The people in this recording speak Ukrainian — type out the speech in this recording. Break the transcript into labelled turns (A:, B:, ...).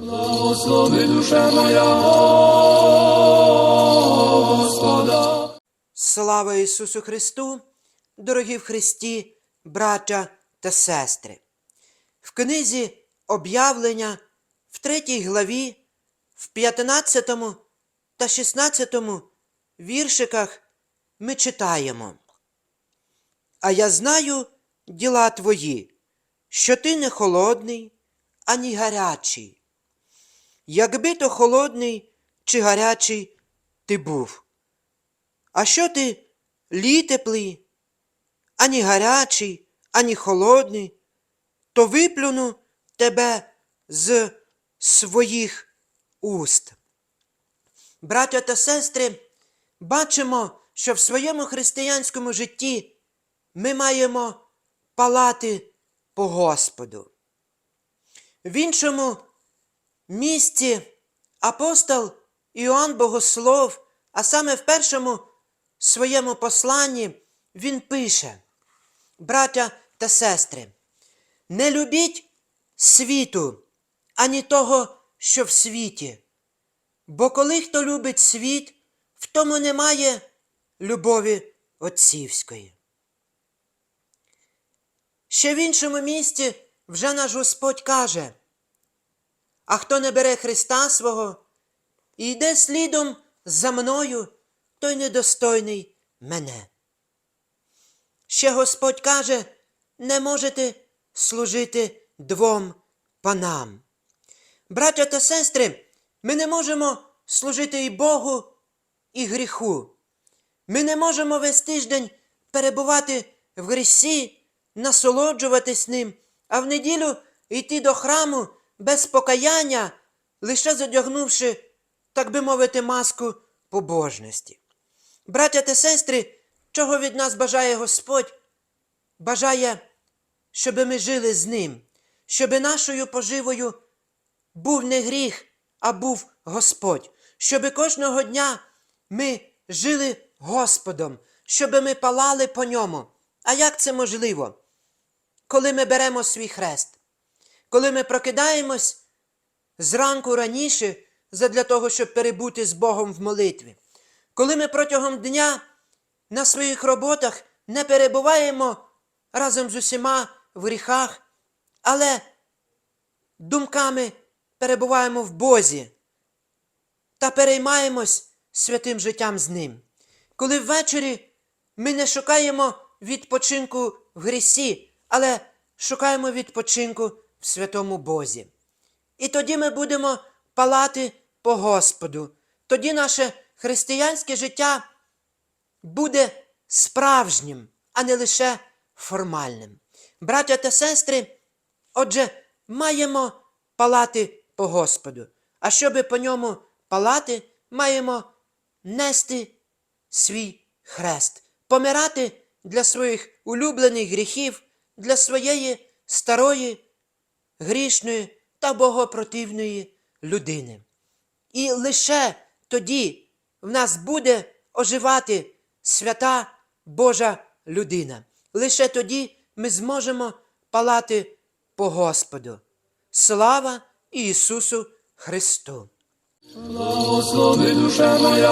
A: Благослови душа моя Господа.
B: Слава Ісусу Христу, дорогі в Христі, браття та сестри. В книзі об'явлення в третій главі, в 15 та 16 віршиках ми читаємо. А я знаю діла твої, що ти не холодний, ані гарячий. Якби то холодний чи гарячий ти був. А що ти літеплий, ані гарячий, ані холодний, то виплюну тебе з своїх уст. Браття та сестри, бачимо, що в своєму християнському житті ми маємо палати по Господу. В іншому місці апостол Іоанн Богослов, а саме в першому своєму посланні він пише, браття та сестри, не любіть світу, ані того, що в світі. Бо коли хто любить світ, в тому немає любові отцівської. Ще в іншому місці вже наш Господь каже, а хто не бере Христа свого і йде слідом за мною, той недостойний мене. Ще Господь каже, не можете служити двом панам. Браття та сестри, ми не можемо служити і Богу, і гріху. Ми не можемо весь тиждень перебувати в грісі, насолоджуватись ним, а в неділю йти до храму без покаяння, лише задягнувши, так би мовити, маску побожності. Браття та сестри, чого від нас бажає Господь? Бажає, щоб ми жили з ним, щоб нашою поживою був не гріх, а був Господь, щоб кожного дня ми жили Господом, щоб ми палали по ньому. А як це можливо? Коли ми беремо свій хрест, коли ми прокидаємось зранку раніше задля того, щоб перебути з Богом в молитві, коли ми протягом дня на своїх роботах не перебуваємо разом з усіма в гріхах, але думками перебуваємо в Бозі та переймаємось святим життям з Ним. Коли ввечері ми не шукаємо відпочинку в грісі, але шукаємо відпочинку в святому Бозі. І тоді ми будемо палати по Господу. Тоді наше християнське життя буде справжнім, а не лише формальним. Браття та сестри, отже, маємо палати по Господу. А щоби по ньому палати, маємо нести свій хрест, помирати для своїх улюблених гріхів, для своєї старої, грішної та богопротивної людини. І лише тоді в нас буде оживати свята Божа людина. Лише тоді ми зможемо палати по Господу. Слава Ісусу Христу!
A: Благослови душа моя